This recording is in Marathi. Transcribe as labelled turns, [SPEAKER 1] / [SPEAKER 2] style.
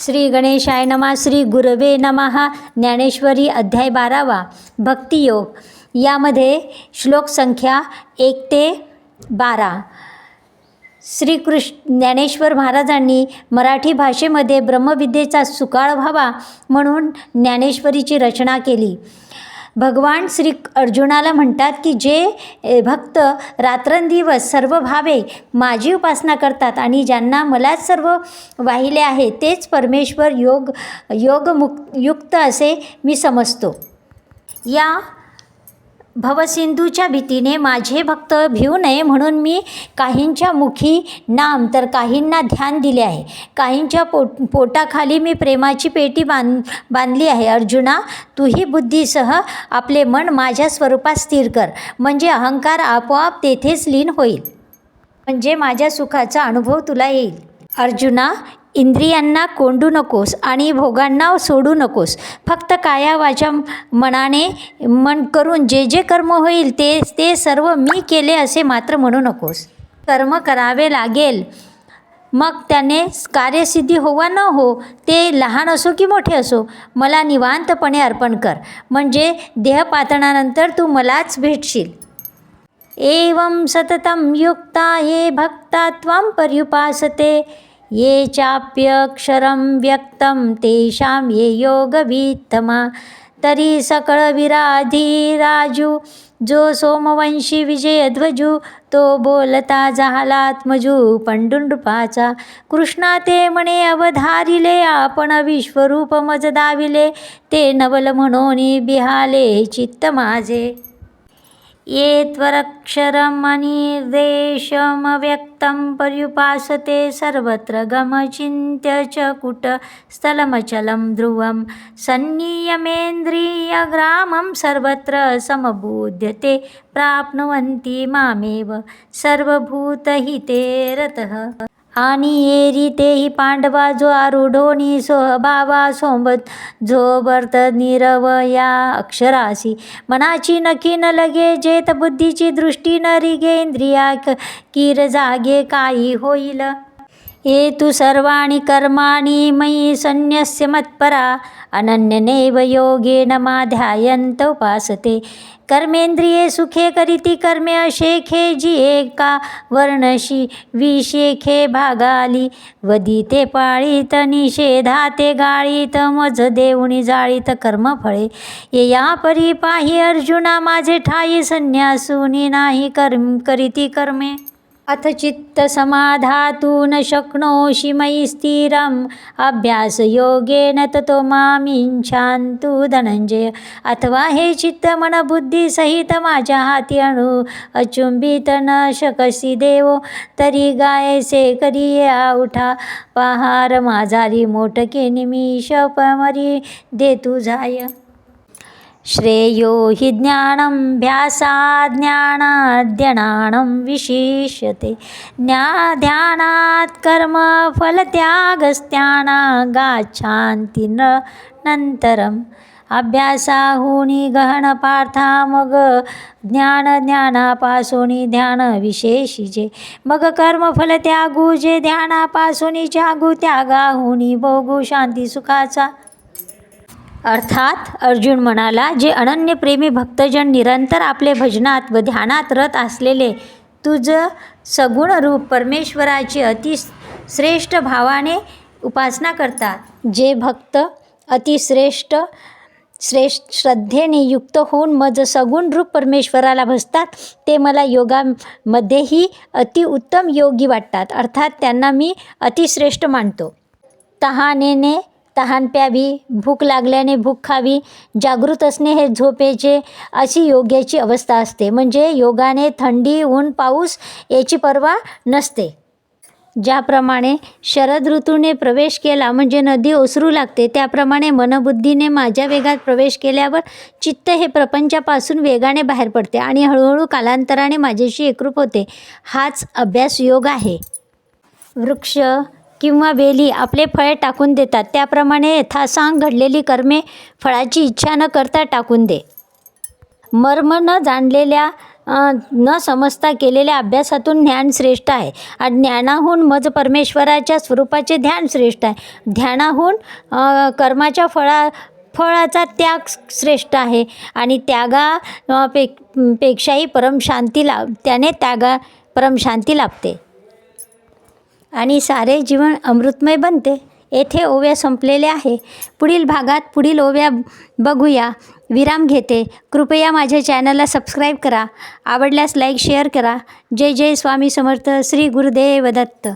[SPEAKER 1] श्री गणेशाय नमा श्री गुरवे नमहा ज्ञानेश्वरी अध्याय बारावा भक्तियोग यामध्ये श्लोक संख्या एक ते बारा. श्रीकृष्ण ज्ञानेश्वर महाराजांनी मराठी भाषेमध्ये ब्रह्मविद्येचा सुकाळ व्हावा म्हणून ज्ञानेश्वरीची रचना केली. भगवान श्री अर्जुनाला म्हणतात की जे भक्त रात्रंदिवस सर्व भावे माझी उपासना करतात आणि ज्यांना मलाच सर्व वाहिले आहे तेच परमेश्वर योग योगमुक्त युक्त असे मी समजतो. या भवसिंधूच्या भीतीने माझे भक्त भिवू नये म्हणून मी काहींच्या मुखी नाम तर काहींना ध्यान दिले आहे. काहींच्या पोट पोटाखाली मी प्रेमाची पेटी बांध बांधली आहे. अर्जुना तूही बुद्धीसह आपले मन माझ्या स्वरूपात स्थिर कर. म्हणजे अहंकार आपोआप तेथेच लीन होईल. म्हणजे माझ्या सुखाचा अनुभव तुला येईल. अर्जुना इंद्रियांना कोंडू नकोस आणि भोगांना सोडू नकोस. फक्त कायावाच्या मनाने मन करून जे जे कर्म होईल ते ते सर्व मी केले असे मात्र म्हणू नकोस. कर्म करावे लागेल. मग त्याने कार्यसिद्धी होवा न हो ते लहान असो की मोठे असो मला निवांतपणे अर्पण कर. म्हणजे देहपातणानंतर तू मलाच भेटशील. एवं सततं युक्ता ये भक्ता त्वं पर्युपासते. ये चाप्यक्षरं व्यक्तं तेषां ये योगवीत्तमा। तरी सकळविराधिराजू जो सोमवंशी विजयध्वजू तो बोलता झालात्मजू पंडुंडपाचा कृष्णा ते म्हणे अवधारिले आपण विश्वरूप मज दाविले ते नवल म्हणून बिहाले चित्त माझे। ये त्वरक्षरमनिर्देशमव्यक्तं पर्युपासते सर्वत्र गमचिन्त्य च कुटस्थलमचलं ध्रुवं सन्नियमेन्द्रियग्रामं सर्वत्र समबोध्यते प्राप्नुवन्ति मामेव सर्वभूतहिते रतः। आणि येरी तेही पांडवा जो आरूढोनी बाबा सोबत जो वर्त निरवया अक्षरासी मनाची नकी न लगे जेत बुद्धीची दृष्टी न रिगे इंद्रिया क- कीर जागे काही होईल. ये तु सर्वाणि कर्माणि मयि सन्न्यस्य मत्परा अनन्यनैव योगेन माध्यायन्त उपासते। कर्मेंद्रिये सुखे करीती कर्मे अशेखे जी एका वर्णशी विशेखे भागाली। वदिते पाळीत निषेधाते गाळीत मज देऊणी जाळीत कर्मफळे ये या परी पाहि अर्जुना माझे ठाई संन्यासुनी नाही कर्म करीती कर्मे। अथ चित्त समाधातु न शक्नोषि मयि स्थिरम्। अभ्यासयोगेन ततो मामिच्छान्तु धनंजय अथवा हे चित्त मन माझ्या हाती अणु। अचुंबित न शकसी देव। तरी गायसे करिया उठा। पहार माझारी मोटके निमिष पमरी। दे तुझाय श्रेयो हि ज्ञानाभ्यासाज्ञानाद्यनानं विशिष्यते. ज्ञा ध्यानात् कर्मफलत्यागस्त्याना गाच्छान्ति न नन्तरम्. अभ्यासाहुनी गहन पार्था मग ज्ञान ज्ञानापासोनी ध्यान विशेषीचे मग कर्मफल त्यागू जे ध्यानापासोनी जागू त्यागाहुनी भोगू शांती सुखाचा अर्थात अर्जुन म्हणाला जे अनन्य प्रेमी भक्तजन निरंतर आपले भजनात व ध्यानात रत असलेले तुझ सगुण रूप परमेश्वराची अतिश्रेष्ठ भावाने उपासना करतात. जे भक्त अतिश्रेष्ठ श्रेष्ठ श्रद्धेने युक्त होऊन मज सगुण रूप परमेश्वराला भजतात ते मला योगामध्येही अतिउत्तम योगी वाटतात. अर्थात त्यांना मी अतिश्रेष्ठ मानतो. तहानेने तहान प्यावी भूक लागल्याने भूक खावी जागृत असणे हे झोपेचे अशी योग्याची अवस्था असते. म्हणजे योगाने थंडी ऊन पाऊस याची पर्वा नसते. ज्याप्रमाणे शरद ऋतूने प्रवेश केला म्हणजे नदी ओसरू लागते त्याप्रमाणे मनबुद्धीने माझ्या वेगात प्रवेश केल्यावर चित्त हे प्रपंचापासून वेगाने बाहेर पडते आणि हळूहळू कालांतराने माझ्याशी एकरूप होते. हाच अभ्यास योग आहे. वृक्ष किंवा वेली आपले फळे टाकून देतात. त्याप्रमाणे यथासांग घडलेली कर्मे फळाची इच्छा न करता टाकून दे. मर्म न जाणलेल्या न समजता केलेल्या अभ्यासातून ज्ञान श्रेष्ठ आहे. आणि ज्ञानाहून मज परमेश्वराच्या स्वरूपाचे ध्यान श्रेष्ठ आहे. ध्यानाहून कर्माच्या फळा फळाचा त्याग श्रेष्ठ आहे. आणि त्यागा पे पेक्षाही परमशांती लाभ त्याने त्यागा परमशांती लाभते. आणि सारे जीवन अमृतमय बनते. येथे ओव्या संपलेल्या आहे. पुढील भागात पुढील ओव्या बघूया. विराम घेते. कृपया माझ्या चॅनलला सबस्क्राईब करा. आवडल्यास लाईक शेअर करा. जय जय स्वामी समर्थ. श्री गुरुदेव दत्त.